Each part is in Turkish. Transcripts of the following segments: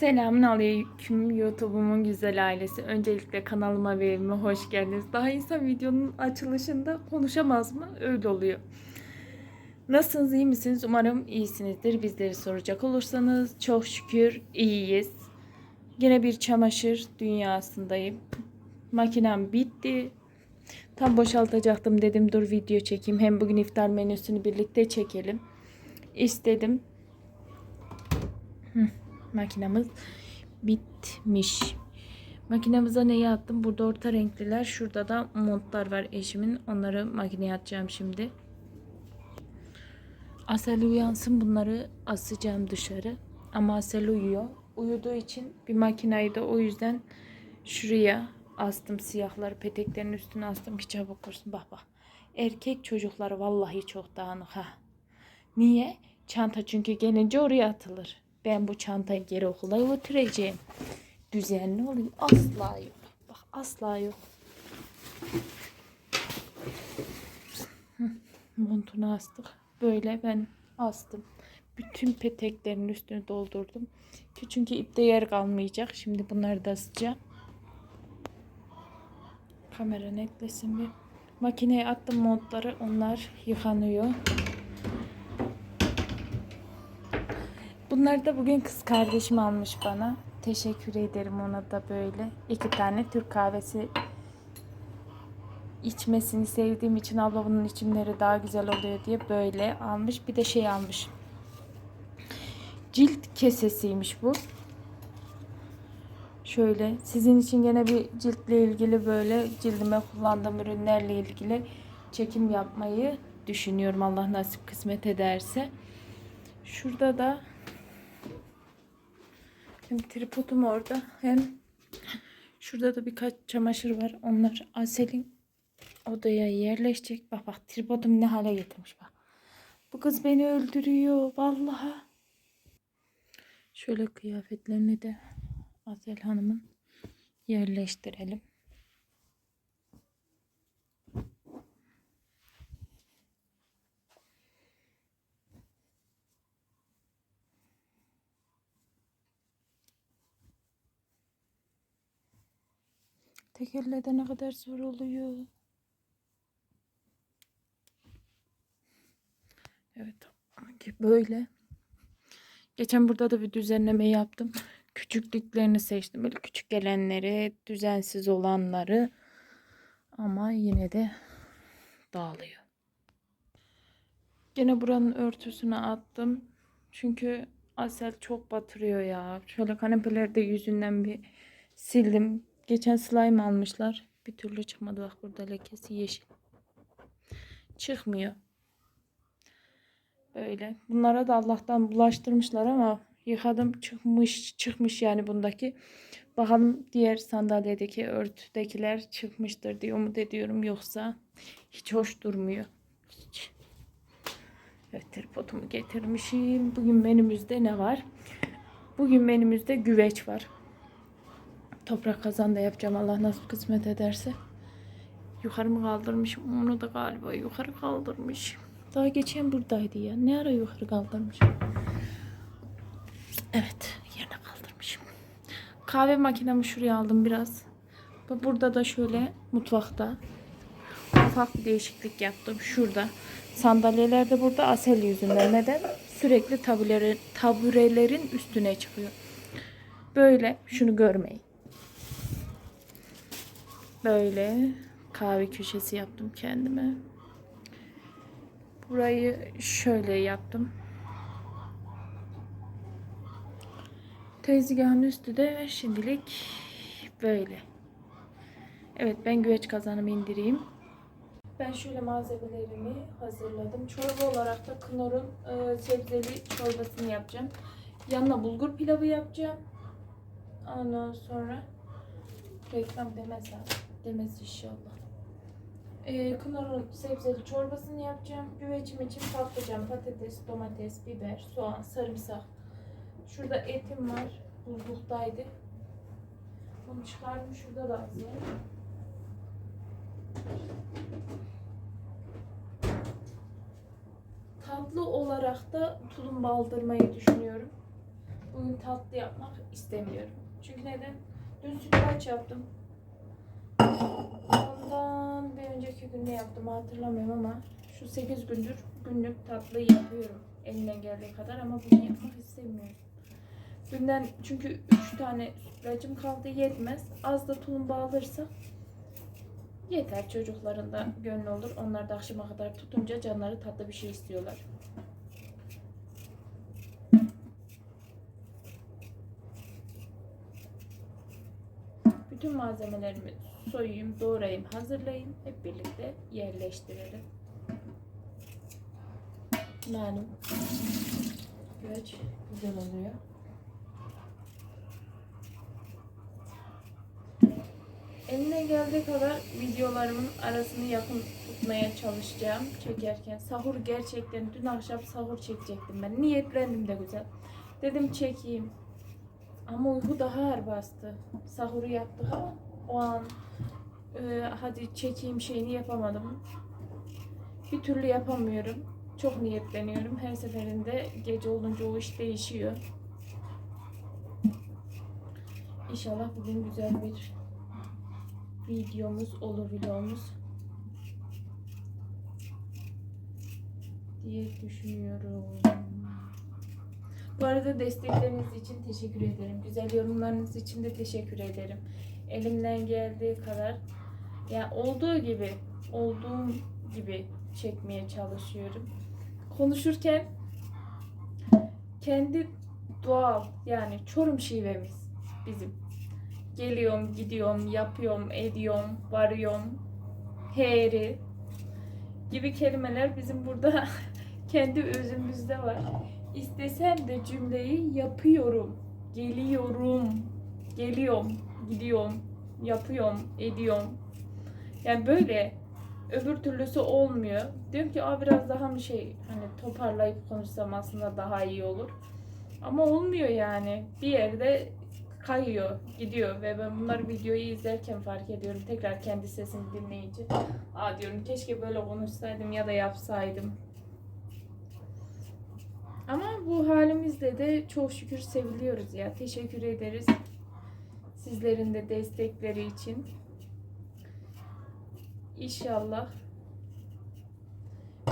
Selamun aleyküm YouTube'umun güzel ailesi. Öncelikle kanalıma ve evime hoş geldiniz. Daha insan videonun açılışında konuşamaz mı? Öyle oluyor. Nasılsınız, iyi misiniz? Umarım iyisinizdir. Bizleri soracak olursanız çok şükür iyiyiz. Yine bir çamaşır dünyasındayım. Makinem bitti. Tam boşaltacaktım dedim dur video çekeyim. Hem bugün iftar menüsünü birlikte çekelim. İstedim. Makinamız bitmiş. Makinamıza neyi attım? Burada orta renkliler. Şurada da montlar var eşimin. Onları makineye atacağım şimdi. Asel uyansın bunları asacağım dışarı. Ama Asel uyuyor. Uyuduğu için bir makinayı da o yüzden şuraya astım siyahları peteklerin üstüne astım ki çabuk kursun. Bak bak. Erkek çocukları vallahi çok dağınık ha. Niye? Çanta çünkü gelince oraya atılır. Ben bu çantayı geri okula götüreceğim. Düzenli olayım. Asla yok. Bak asla yok. Montunu astık. Böyle ben astım. Bütün peteklerin üstünü doldurdum. Çünkü ipte yer kalmayacak. Şimdi bunları da asacağım. Kamera netlesin bir. Makineye attım montları. Onlar yıkanıyor. Bunları da bugün kız kardeşim almış bana. Teşekkür ederim ona da böyle. İki tane Türk kahvesi içmesini sevdiğim için abla bunun içimleri daha güzel oluyor diye böyle almış. Bir de şey almış. Cilt kesesiymiş bu. Şöyle sizin için gene bir ciltle ilgili böyle cildime kullandığım ürünlerle ilgili çekim yapmayı düşünüyorum Allah nasip kısmet ederse. Şurada da hem tripodum orada hem şurada da birkaç çamaşır var. Onlar Asel'in odaya yerleşecek. Bak bak tripodum ne hale getirmiş bak. Bu kız beni öldürüyor vallahi. Şöyle kıyafetlerini de Asel Hanım'ın yerleştirelim. Tekerlede ne kadar zor oluyor. Evet. Böyle. Geçen burada da bir düzenleme yaptım. Küçüklüklerini seçtim. Böyle küçük gelenleri, düzensiz olanları. Ama yine de dağılıyor. Gene buranın örtüsüne attım. Çünkü Asel çok batırıyor ya. Şöyle kanepeleri de yüzünden bir sildim. Geçen slime almışlar. Bir türlü çıkmadı. Bak burada lekesi yeşil. Çıkmıyor. Böyle. Bunlara da Allah'tan bulaştırmışlar ama yıkadım çıkmış çıkmış yani bundaki. Bakalım diğer sandalyedeki örtüdekiler çıkmıştır diye umut ediyorum. Yoksa hiç hoş durmuyor. Hiç. Evet tripodumu getirmişim. Bugün menümüzde ne var? Bugün menümüzde güveç var. Toprak kazan da yapacağım Allah nasıl kısmet ederse. Yukarı mı kaldırmışım? Onu da galiba yukarı kaldırmışım. Daha geçen buradaydı ya. Ne ara yukarı kaldırmışım? Evet yerine kaldırmışım. Kahve makinemi şuraya aldım biraz. Burada da şöyle mutfakta ufak bir değişiklik yaptım. Şurada. Sandalyeler de burada asel yüzünden. Neden? Sürekli tabureleri, taburelerin üstüne çıkıyor. Böyle şunu görmeyin. Böyle kahve köşesi yaptım kendime. Burayı şöyle yaptım. Tezgahın üstü de şimdilik böyle. Evet ben güveç kazanımı indireyim. Ben şöyle malzemelerimi hazırladım. Çorba olarak da Knorr'un e, sebzeli çorbasını yapacağım. Yanına bulgur pilavı yapacağım. Ondan sonra reklam demez abi. Demez inşallah. E, Knorr'un sebzeli çorbasını yapacağım. Güvecim için patlıcan, patates, domates, biber, soğan, sarımsak. Şurada etim var. Buzluktaydı. Bunu çıkardım. Şurada da az. Tatlı olarak da tulumba aldırmayı düşünüyorum. Bugün tatlı yapmak istemiyorum. Çünkü neden? Dün sütlaç yaptım. Ondan bir önceki gün ne yaptım hatırlamıyorum ama şu 8 gündür günlük tatlı yapıyorum. Elimden geldiği kadar ama bugün yapmak istemiyorum. Dünden çünkü 3 tane sütlacım kaldı yetmez. Az da tulumba alırsa yeter çocukların da gönlü olur. Onlar da akşama kadar tutunca canları tatlı bir şey istiyorlar. Bütün malzemelerimi soyayım, doğrayayım, hazırlayayım. Hep birlikte yerleştirelim. Malum. Göç güzel oluyor. Elimden geldiği kadar videolarımın arasını yakın tutmaya çalışacağım çekerken. Sahur gerçekten dün akşam sahur çekecektim ben. Niyetlendim de güzel. Dedim çekeyim. Ama uyku daha ağır bastı. Sahuru yaptık ama o an e, hadi çekeyim şeyini yapamadım. Bir türlü yapamıyorum. Çok niyetleniyorum. Her seferinde gece olunca o iş değişiyor. İnşallah bugün güzel bir videomuz olur vlogumuz diye düşünüyorum. Bu arada destekleriniz için teşekkür ederim. Güzel yorumlarınız için de teşekkür ederim. Elimden geldiği kadar ya olduğu gibi olduğum gibi çekmeye çalışıyorum. Konuşurken kendi doğal yani Çorum şivemiz bizim. Geliyorum, gidiyorum, yapıyorum, ediyorum, varıyorum, heri gibi kelimeler bizim burada kendi özümüzde var. İstesem de cümleyi yapıyorum, geliyorum, geliyorum, gidiyorum, yapıyorum, ediyorum. Yani böyle öbür türlüsü olmuyor. Diyorum ki Aa, biraz daha mı şey hani toparlayıp konuşsam aslında daha iyi olur. Ama olmuyor yani. Bir yerde kayıyor, gidiyor ve ben bunları videoyu izlerken fark ediyorum. Tekrar kendi sesimi dinleyince. Aa diyorum keşke böyle konuşsaydım ya da yapsaydım. Ama bu halimizde de çok şükür seviliyoruz ya. Teşekkür ederiz. Sizlerin de destekleri için. İnşallah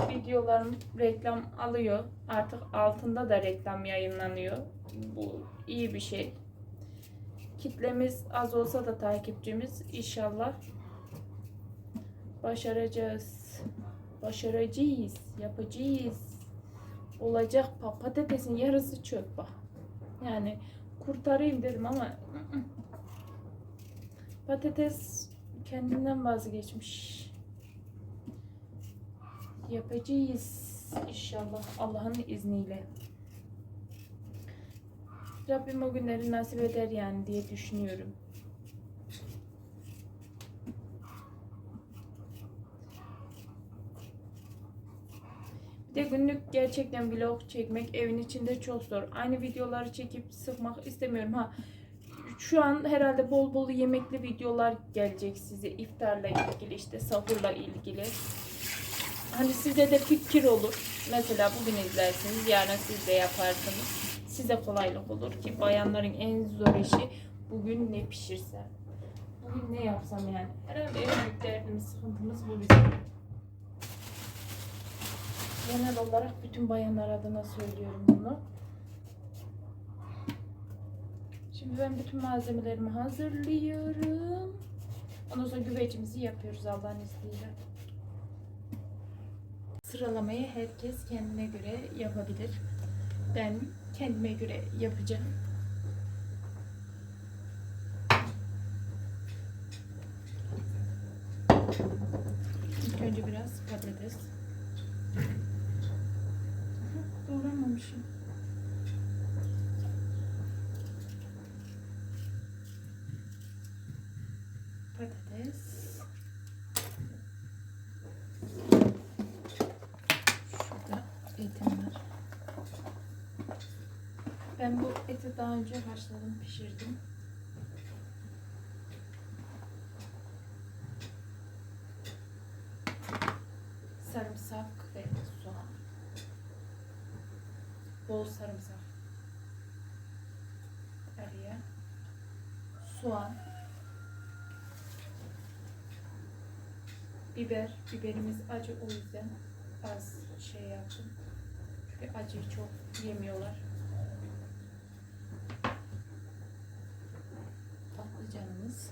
videolarım reklam alıyor. Artık altında da reklam yayınlanıyor. Bu iyi bir şey. Kitlemiz az olsa da takipçimiz inşallah başaracağız. Başaracağız. Yapacağız. Olacak pa- patatesin yarısı çöp bak. Yani kurtarayım dedim ama ı-ı. patates kendinden vazgeçmiş. Yapacağız inşallah Allah'ın izniyle. Rabbim o günleri nasip eder yani diye düşünüyorum. De günlük gerçekten vlog çekmek evin içinde çok zor. Aynı videoları çekip sıkmak istemiyorum. Ha şu an herhalde bol bol yemekli videolar gelecek size iftarla ilgili işte sahurla ilgili. Hani size de fikir olur. Mesela bugün izlersiniz, yarın siz de yaparsınız. Size kolaylık olur ki bayanların en zor işi bugün ne pişirsem. Bugün ne yapsam yani. Herhalde en büyük derdimiz, sıkıntımız bu bizim. Genel olarak bütün bayanlar adına söylüyorum bunu. Şimdi ben bütün malzemelerimi hazırlıyorum. Ondan sonra güvecimizi yapıyoruz Allah'ın izniyle. Sıralamayı herkes kendine göre yapabilir. Ben kendime göre yapacağım. İlk önce biraz patates. Doğramamışım. Patates. Şurada etim var. Ben bu eti daha önce haşladım, pişirdim. Sarımsak ve soğan. Bol sarımsak. soğan, biber. Biberimiz acı o yüzden az şey yaptım. Çünkü acıyı çok yemiyorlar. Patlıcanımız.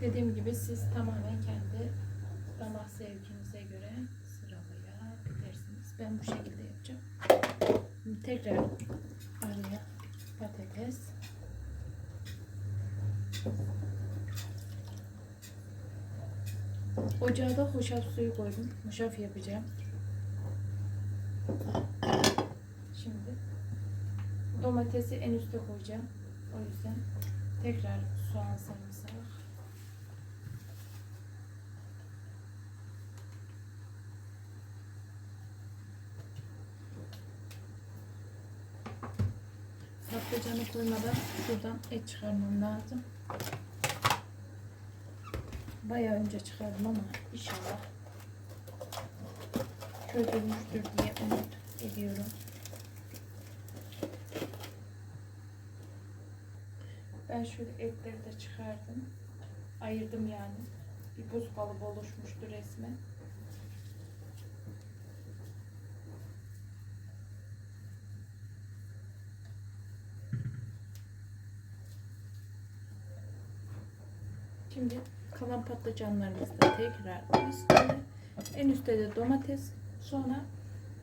Dediğim gibi siz tamamen kendi damak zevkinize göre sıralayabilirsiniz. Ben bu şekilde yapacağım. Tekrar araya patates. Ocağa da hoşaf suyu koydum. Hoşaf yapacağım. Şimdi domatesi en üste koyacağım. O yüzden tekrar soğan sarımsak. Patlıcanı koymadan şuradan et çıkarmam lazım. Bayağı önce çıkardım ama inşallah çözülmüştür diye umut ediyorum. Ben şöyle etleri de çıkardım. Ayırdım yani. Bir buz kalıbı oluşmuştu resmen. Şimdi kalan patlıcanlarımızı tekrar üstüne. En üstte de domates. Sonra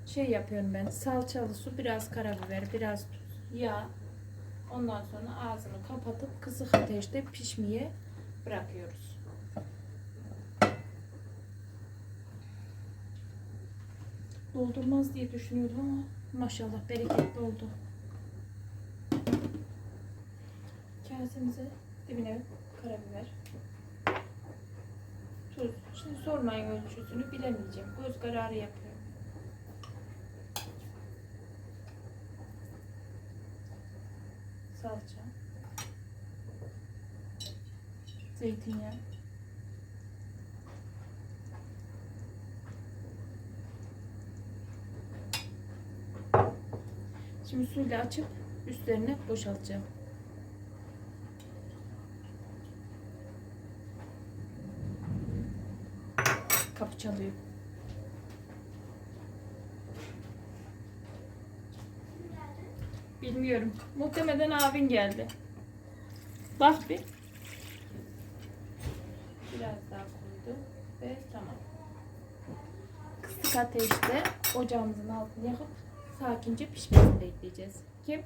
şey yapıyorum ben. Salçalı su, biraz karabiber, biraz yağ. Ondan sonra ağzını kapatıp kısık ateşte pişmeye bırakıyoruz. Doldurmaz diye düşünüyordum ama maşallah bereketli oldu. Kasemize dibine karabiber, tuz. Şimdi sormayın ölçüsünü bilemeyeceğim. Göz kararı yapıyorum. Salça. Zeytinyağı. Şimdi suyla açıp üstlerine boşaltacağım. Kapı çalıyor. Bilmiyorum. Muhtemelen abin geldi. Bak bir. Biraz daha koydum ve tamam. Kısık ateşte ocağımızın altını yakıp sakince pişmesini bekleyeceğiz. Kim?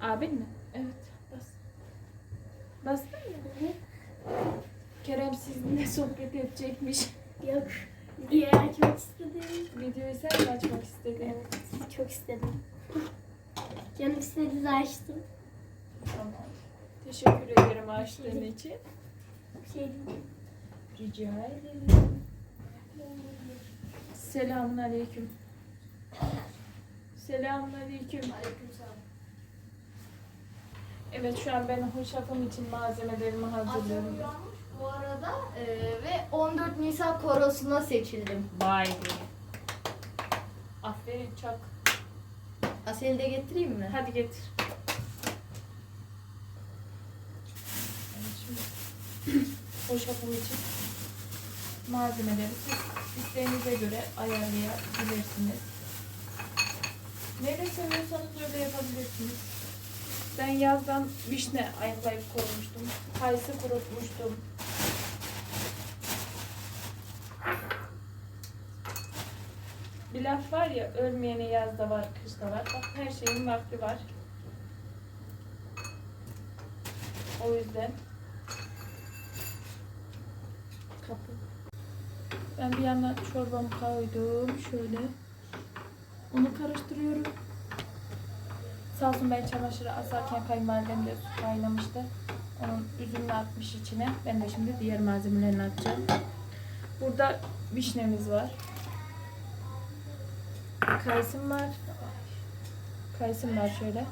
Abin mi? Evet. Bas. Bastın mı? Kerem sizinle sohbet edecekmiş. Yok. Diye açmak istedim. Videoyu sen mi açmak istedin? Evet. Çok istedim. Canım istedi de açtım. Tamam. Teşekkür ederim açtığın için. Şey, Rica ederim. Selamun aleyküm. Selamun aleyküm. Evet şu an ben hoşafım için malzemelerimi hazırlıyorum. Bu arada e, ve 14 Nisan korosuna seçildim. Vay be. Aferin çak. Asel'i de getireyim mi? Hadi getir. Şimdi hoşafım için malzemeleri siz isteğinize göre ayarlayabilirsiniz. Neyle seviyorsanız öyle yapabilirsiniz. Ben yazdan vişne ayıklayıp koymuştum. Kayısı kurutmuştum. Bir laf var ya, ölmeyene yazda var, kışta var. Bak her şeyin vakti var. O yüzden kapı. Ben bir yandan çorbamı koydum. Şöyle. Onu karıştırıyorum. Sağ olsun ben çamaşırı asarken kayınvalidem de su kaynamıştı. Onun üzümünü atmış içine. Ben de şimdi diğer malzemelerini atacağım. Burada vişnemiz var. Kayısım var. Kayısım var şöyle.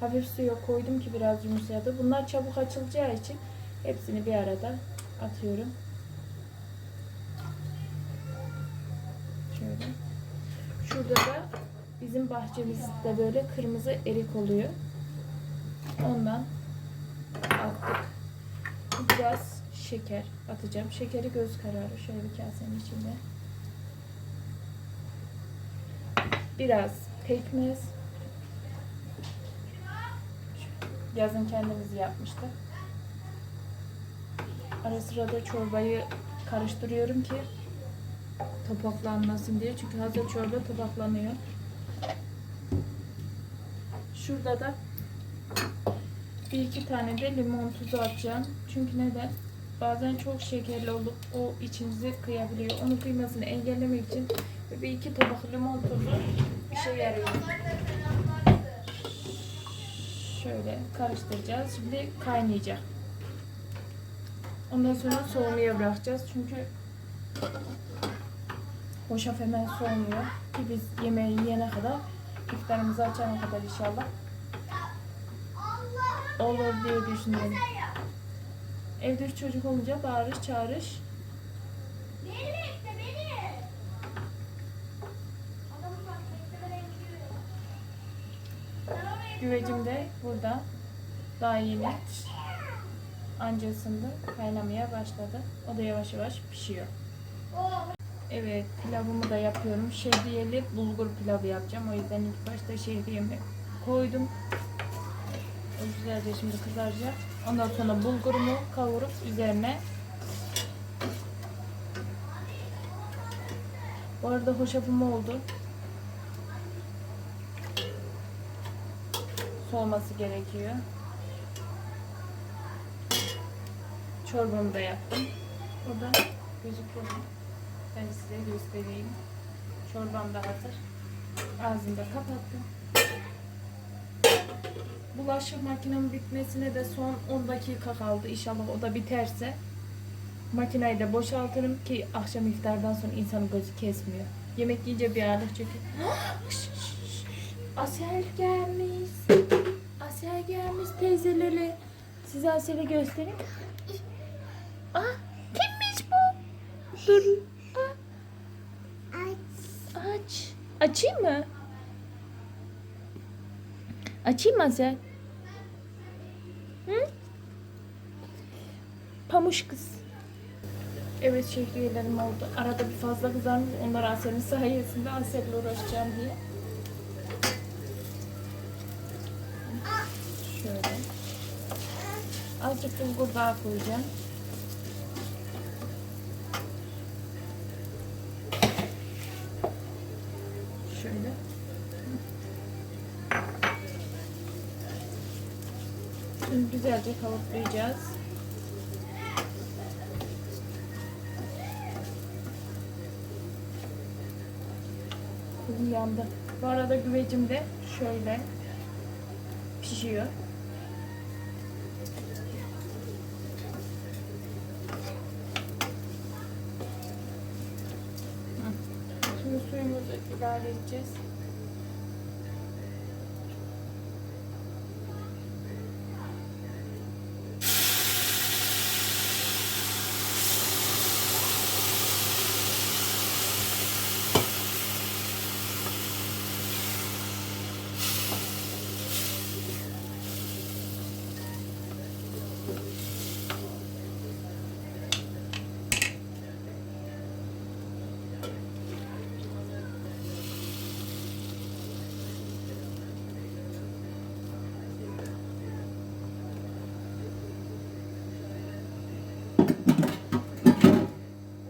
Hafif suya koydum ki biraz yumuşadı. Bunlar çabuk açılacağı için hepsini bir arada atıyorum. Şöyle. Şurada da Bizim bahçemizde böyle kırmızı erik oluyor. Ondan attık. Biraz şeker atacağım. Şekeri göz kararı şöyle bir kasenin içinde. Biraz pekmez. Yazın kendimiz yapmıştık. Ara sıra da çorbayı karıştırıyorum ki topaklanmasın diye. Çünkü hazır çorba topaklanıyor. Şurada da bir iki tane de limon tuzu atacağım. Çünkü neden? Bazen çok şekerli olup o içinizi kıyabiliyor. Onun kıymasını engellemek için bir iki tabak limon tuzu işe yarıyor. Şöyle karıştıracağız. Şimdi kaynayacak. Ondan sonra soğumaya bırakacağız. Çünkü hoşaf hemen soğumuyor. Ki biz yemeği yiyene kadar, iftarımızı açana kadar inşallah olur diye düşünüyorum. Evde çocuk olunca bağırış çağırış. Beni bekle beni. Adamı bak bekle ben gidiyorum. Güvecim de burada. Daha yeni. Anca ısındı. Kaynamaya başladı. O da yavaş yavaş pişiyor. Evet pilavımı da yapıyorum. Şehriyeli bulgur pilavı yapacağım. O yüzden ilk başta şehriyemi koydum. O güzelce şimdi kızaracak. Ondan sonra bulgurumu kavurup üzerine Bu arada hoşafım oldu. Soğuması gerekiyor. Çorbamı da yaptım. Burada gözüküyor? Ben size göstereyim. Çorbam da hazır. Ağzını da kapattım. Bulaşık makinemin bitmesine de son 10 dakika kaldı. İnşallah o da biterse makineyi de boşaltırım ki akşam iftardan sonra insanın gözü kesmiyor. Yemek yiyince bir ağırlık çekiyor. Asel gelmiş. Asel gelmiş teyzeleri. Size Asel'i göstereyim. Ah, kimmiş bu? Dur. Ah. Aç. Açayım mı? Açayım mı Asel? Hı? Pamuş kız. Evet şehriyelerim oldu. Arada bir fazla kızarmış. Onlar Asel'in sayesinde Asel'le uğraşacağım diye. Şöyle. Azıcık bulgur daha koyacağım. Şöyle. Şimdi güzelce kavuklayacağız. Kızım yandı. Bu arada güvecim de şöyle pişiyor. İlave edeceğiz.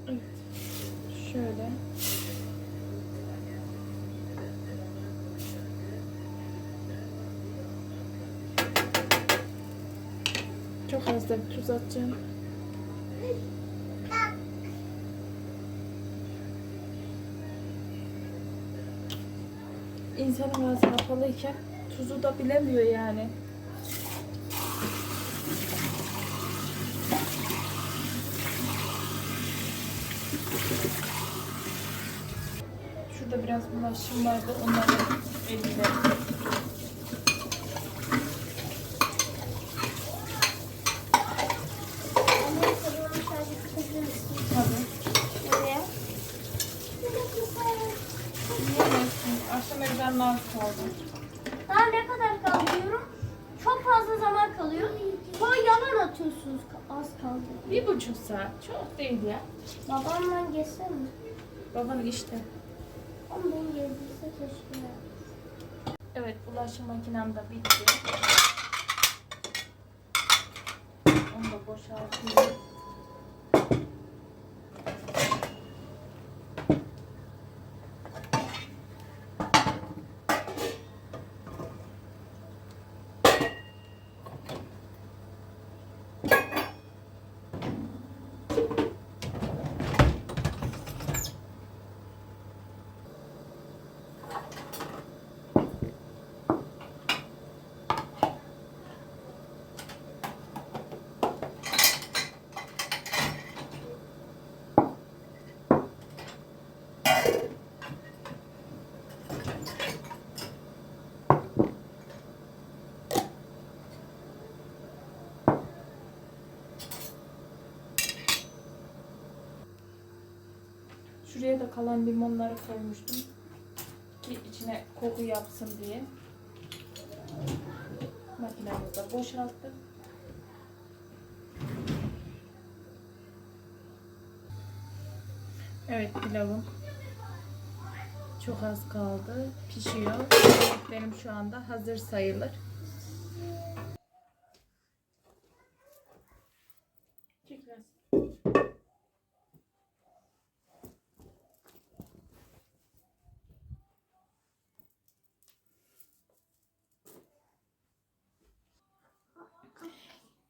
Evet. Şöyle. Çok da tuz atacağım. İnsanın ağzı kapalıyken tuzu da bilemiyor yani. Şurada biraz bulaşım vardı. Onları elimle Ezanına az kaldı. Daha ne kadar kaldı diyorum. Çok fazla zaman kalıyor. Sonra yalan atıyorsunuz az kaldı. Bir buçuk saat. Çok değil ya. Babamla geçsem mi? Baban işte. Ama beni gezdirse keşke. Evet bulaşık makinem de bitti. Onu da boşaltayım. Şuraya da kalan limonları koymuştum. Ki içine koku yapsın diye. Makinemizi de boşalttık. Evet pilavım çok az kaldı. Pişiyor. Benim şu anda hazır sayılır. Çek biraz.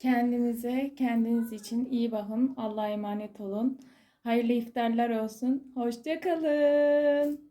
Kendinize, kendiniz için iyi bakın. Allah'a emanet olun. Hayırlı iftarlar olsun. Hoşça kalın.